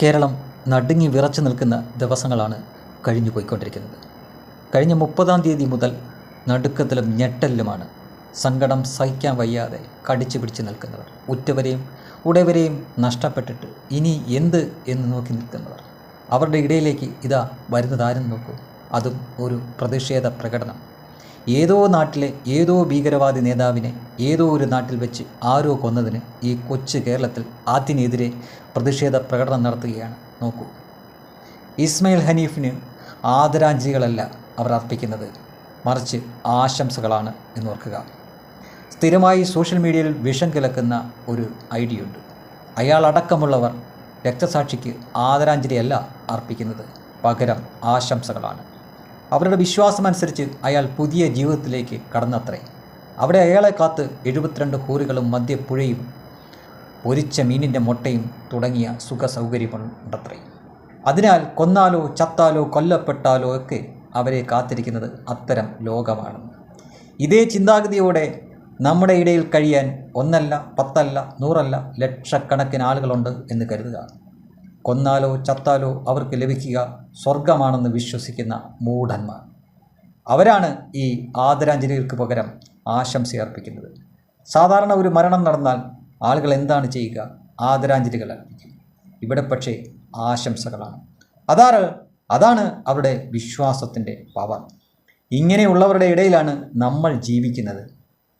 കേരളം നടുങ്ങി വിറച്ചു നിൽക്കുന്ന ദിവസങ്ങളാണ് കഴിഞ്ഞു പോയിക്കൊണ്ടിരിക്കുന്നത്. കഴിഞ്ഞ മുപ്പതാം തീയതി മുതൽ നടുക്കത്തിലും ഞെട്ടലിലുമാണ് സങ്കടം സഹിക്കാൻ വയ്യാതെ കടിച്ചു പിടിച്ച് നിൽക്കുന്നവർ ഉറ്റവരെയും ഉടയവരെയും നഷ്ടപ്പെട്ടിട്ട് ഇനി എന്ത് എന്ന് നോക്കി നിൽക്കുന്നവർ. അവരുടെ ഇടയിലേക്ക് ഇതാ വരുന്നതാരെന്ന് നോക്കൂ. അതും ഒരു പ്രതിഷേധ പ്രകടനം. ഏതോ നാട്ടിലെ ഏതോ ഭീകരവാദി നേതാവിനെ ഏതോ ഒരു നാട്ടിൽ വെച്ച് ആരോ കൊന്നതിന് ഈ കൊച്ചു കേരളത്തിൽ അതിനെതിരെ പ്രതിഷേധ പ്രകടനം നടത്തുകയാണ്. നോക്കൂ. ഇസ്മയിൽ ഹനീഫിന് ആദരാഞ്ജലികളല്ല അവർ അർപ്പിക്കുന്നത്. മറിച്ച് ആശംസകളാണ് എന്നോർക്കുക സ്ഥിരമായി സോഷ്യൽ മീഡിയയിൽ വിഷം കലക്കുന്ന ഒരു ഐഡിയുണ്ട്. അയാൾ അടക്കമുള്ളവർ രക്തസാക്ഷിക്ക് ആദരാഞ്ജലിയല്ല അർപ്പിക്കുന്നത്. പകരം ആശംസകളാണ്. അവരുടെ വിശ്വാസം അനുസരിച്ച് അയാൾ പുതിയ ജീവിതത്തിലേക്ക് കടന്നത്രേ. അവിടെ അയാളെ കാത്ത് എഴുപത്തിരണ്ട് ഹൂറികളും മദ്യപ്പുഴയും പൊരിച്ച മീനിന്റെ മുട്ടയും തുടങ്ങിയ സുഖ സൗകര്യമുണ്ടത്രേ അതിനാൽ കൊന്നാലോ ചത്താലോ കൊല്ലപ്പെട്ടാലോ ഒക്കെ അവരെ കാത്തിരിക്കുന്നത് അത്തരം ലോകമാണ്. ഇതേ ചിന്താഗതിയോടെ നമ്മുടെ ഇടയിൽ കഴിയാൻ ഒന്നല്ല പത്തല്ല നൂറല്ല ലക്ഷക്കണക്കിന് ആളുകളുണ്ട് എന്ന് കരുതുക. കൊന്നാലോ ചത്താലോ അവർക്ക് ലഭിക്കുക സ്വർഗമാണെന്ന് വിശ്വസിക്കുന്ന മൂഢന്മാർ. അവരാണ് ഈ ആദരാഞ്ജലികൾക്ക് പകരം ആശംസ അർപ്പിക്കുന്നത്. സാധാരണ ഒരു മരണം നടന്നാൽ ആളുകൾ എന്താണ് ചെയ്യുക? ആദരാഞ്ജലികൾ അർപ്പിക്കും. ഇവിടെ പക്ഷേ ആശംസകളാണ്. അതാണ് അതാണ് അവരുടെ വിശ്വാസത്തിന്റെ പവർ. ഇങ്ങനെയുള്ളവരുടെ ഇടയിലാണ് നമ്മൾ ജീവിക്കുന്നത്.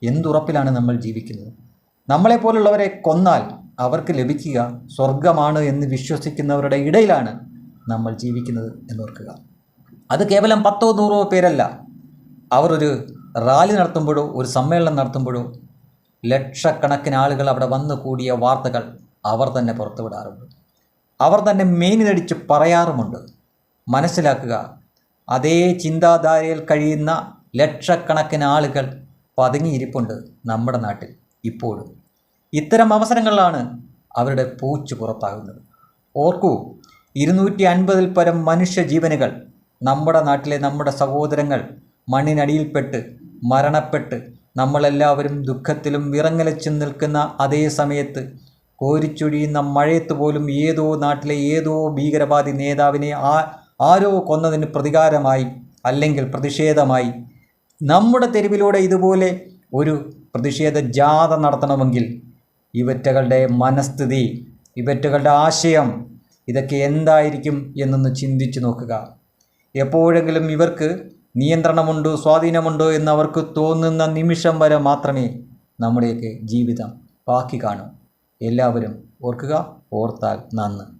എന്തുറപ്പിലാണ് നമ്മൾ ജീവിക്കുന്നത്? നമ്മളെപ്പോലുള്ളവരെ കൊന്നാൽ അവർക്ക് ലഭിക്കുക സ്വർഗമാണ് എന്ന് വിശ്വസിക്കുന്നവരുടെ ഇടയിലാണ് നമ്മൾ ജീവിക്കുന്നത് എന്നോർക്കുക. അത് കേവലം പത്തോ നൂറോ പേരല്ല. അവർ ഒരു റാലി നടത്തുമ്പോഴോ ഒരു സമ്മേളനം നടത്തുമ്പോഴോ ലക്ഷക്കണക്കിന് ആളുകൾ അവിടെ വന്നു കൂടിയ വാർത്തകൾ അവർ തന്നെ പുറത്തുവിടാറുണ്ട്. അവർ തന്നെ മേനിനടിച്ച് പറയാറുമുണ്ട്. മനസ്സിലാക്കുക അതേ ചിന്താധാരയിൽ കഴിയുന്ന ലക്ഷക്കണക്കിന് ആളുകൾ പതുങ്ങിയിരിപ്പുണ്ട് നമ്മുടെ നാട്ടിൽ ഇപ്പോഴും. ഇത്തരം അവസരങ്ങളിലാണ് അവരുടെ പൂച്ചു പുറത്താകുന്നത്. ഓർക്കൂ ഇരുന്നൂറ്റി അൻപതിൽ പരം മനുഷ്യജീവനുകൾ നമ്മുടെ നാട്ടിലെ നമ്മുടെ സഹോദരങ്ങൾ മണ്ണിനടിയിൽപ്പെട്ട് മരണപ്പെട്ട് നമ്മളെല്ലാവരും ദുഃഖത്തിലും വിറങ്ങലച്ച് നിൽക്കുന്ന അതേ സമയത്ത് കോരിച്ചൊഴിയുന്ന മഴയത്ത് പോലും ഏതോ നാട്ടിലെ ഏതോ ഭീകരവാദി നേതാവിനെ ആ ആരോ കൊന്നതിന് പ്രതികാരമായി അല്ലെങ്കിൽ പ്രതിഷേധമായി. നമ്മുടെ തെരുവിലൂടെ ഇതുപോലെ ഒരു പ്രതിഷേധ ജാഥ നടത്തണമെങ്കിൽ ഇവറ്റകളുടെ മനസ്ഥിതി ഇവറ്റകളുടെ ആശയം ഇതൊക്കെ എന്തായിരിക്കും എന്നൊന്ന് ചിന്തിച്ചു നോക്കുക. എപ്പോഴെങ്കിലും ഇവർക്ക് നിയന്ത്രണമുണ്ടോ സ്വാധീനമുണ്ടോ എന്ന് അവർക്ക് തോന്നുന്ന നിമിഷം വരെ മാത്രമേ നമ്മുടെയൊക്കെ ജീവിതം ബാക്കി കാണൂ. എല്ലാവരും ഓർക്കുക ഓർത്താൽ നന്ന്.